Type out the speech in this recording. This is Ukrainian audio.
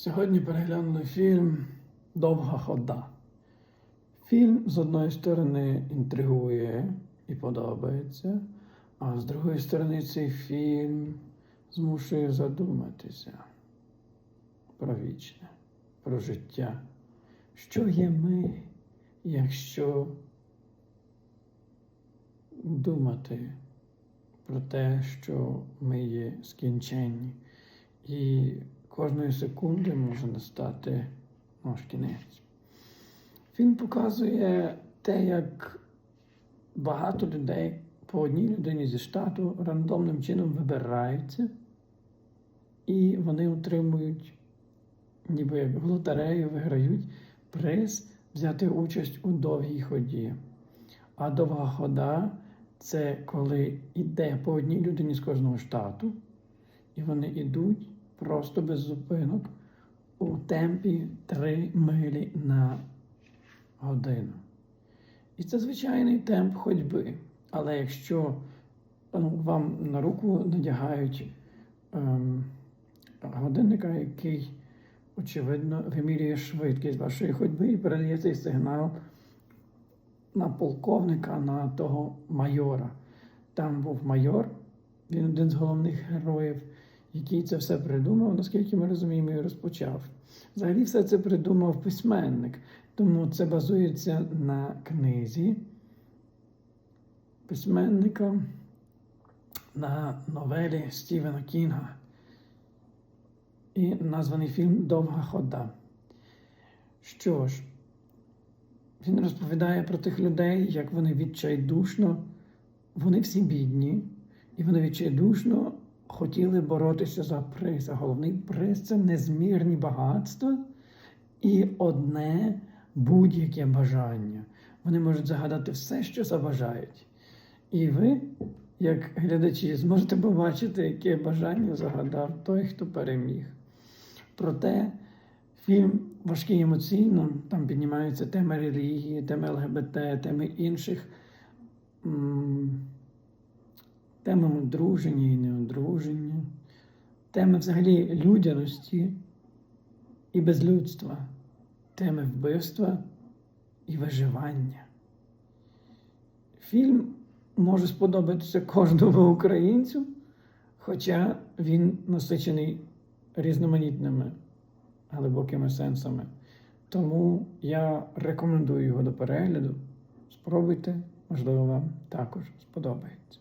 Сьогодні переглянули фільм Довга хода. Фільм з одної сторони інтригує і подобається, а з другої сторони цей фільм змушує задуматися про вічне, про життя. Що є ми, якщо думати про те, що ми є скінченні, і кожної секунди може настати наш кінець. Фільм показує те, як багато людей по одній людині зі штату рандомним чином вибираються, і вони отримують, ніби як в лотерею, виграють приз взяти участь у довгій ході. А довга хода це коли йде по одній людині з кожного штату, і вони йдуть просто без зупинок у темпі 3 милі на годину. І це звичайний темп ходьби. Але якщо ну, вам на руку надягають ем, годинника, який, очевидно, вимірює швидкість вашої ходьби і передає цей сигнал на полковника, на того майора. Там був майор, він один з головних героїв, який це все придумав, наскільки ми розуміємо, і розпочав. Взагалі, все це придумав письменник, тому це базується на книзі письменника на новелі Стівена Кінга. І названий фільм Довга хода. Що ж, він розповідає про тих людей, як вони відчайдушно, вони всі бідні, і вони відчайдушно хотіли боротися за приз. А головний приз це незмірні багатства і одне будь-яке бажання. Вони можуть загадати все, що забажають. І ви, як глядачі, зможете побачити, яке бажання загадав той, хто переміг. Проте фільм важкий емоційно, там піднімаються теми релігії, теми ЛГБТ, теми інших, теми одруження і неодруження, теми взагалі людяності і безлюдства, теми вбивства і виживання. Фільм може сподобатися кожному українцю, хоча він насичений різноманітними глибокими сенсами. Тому я рекомендую його до перегляду. Спробуйте, можливо, вам також сподобається.